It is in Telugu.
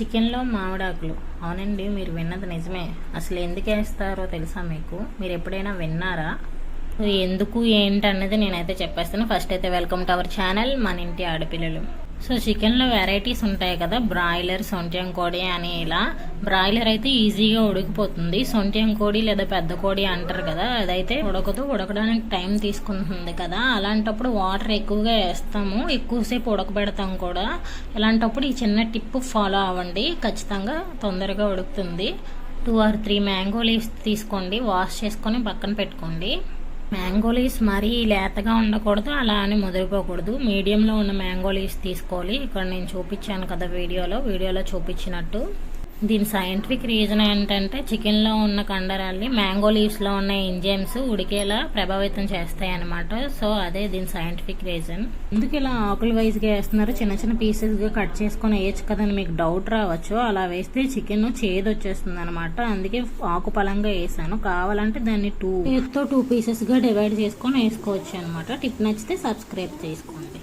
చికెన్లో మామిడాకులు. అవునండి మీరు విన్నది నిజమే. అసలు ఎందుకు వేస్తారో తెలుసా మీకు? మీరు ఎప్పుడైనా విన్నారా? ఎందుకు ఏంటి అన్నది నేనైతే చెప్పేస్తాను. ఫస్ట్ అయితే వెల్కమ్ టు అవర్ ఛానల్ మన ఇంటి ఆడపిల్లలు. సో చికెన్లో వెరైటీస్ ఉంటాయి కదా బ్రాయిలర్ సొంట్యం కోడి అని ఇలా. బ్రాయిలర్ అయితే ఈజీగా ఉడికిపోతుంది. సొంట్యం కోడి లేదా పెద్ద కోడి అంటారు కదా అదైతే ఉడకదు. ఉడకడానికి టైం తీసుకుంటుంది కదా. అలాంటప్పుడు వాటర్ ఎక్కువగా వేస్తాము. ఎక్కువసేపు ఉడకబెడతాం కూడా. ఇలాంటప్పుడు ఈ చిన్న టిప్ ఫాలో అవ్వండి. ఖచ్చితంగా తొందరగా ఉడుకుతుంది. Two or three mango leaves తీసుకోండి. వాష్ చేసుకొని పక్కన పెట్టుకోండి. మ్యాంగో లీవ్స్ మరీ లేతగా ఉండకూడదు అలా అని ముదిరిపోకూడదు. మీడియంలో ఉన్న మ్యాంగో లీవ్స్ తీసుకోవాలి. ఇక్కడ నేను చూపించాను కదా వీడియోలో. వీడియోలో చూపించినట్టు. దీని సైంటిఫిక్ రీజన్ ఏంటంటే చికెన్లో ఉన్న కండరాల్ని మ్యాంగో లీవ్స్లో ఉన్న ఎంజైమ్స్ ఉడికేలా ప్రభావితం చేస్తాయి అనమాట సో అదే దీని సైంటిఫిక్ రీజన్ ఎందుకు ఇలా ఆకులు వైజ్గా వేస్తున్నారు? చిన్న చిన్న పీసెస్గా కట్ చేసుకొని వేయచ్చు కదని మీకు డౌట్ రావచ్చు. అలా వేస్తే చికెన్ చేదు వచ్చేస్తుంది అనమాట అందుకే ఆకు పలంగా వేసాను. కావాలంటే దాన్ని టూ తో టూ పీసెస్గా డివైడ్ చేసుకొని వేసుకోవచ్చు అనమాట టిప్ నచ్చితే సబ్స్క్రైబ్ చేసుకోండి.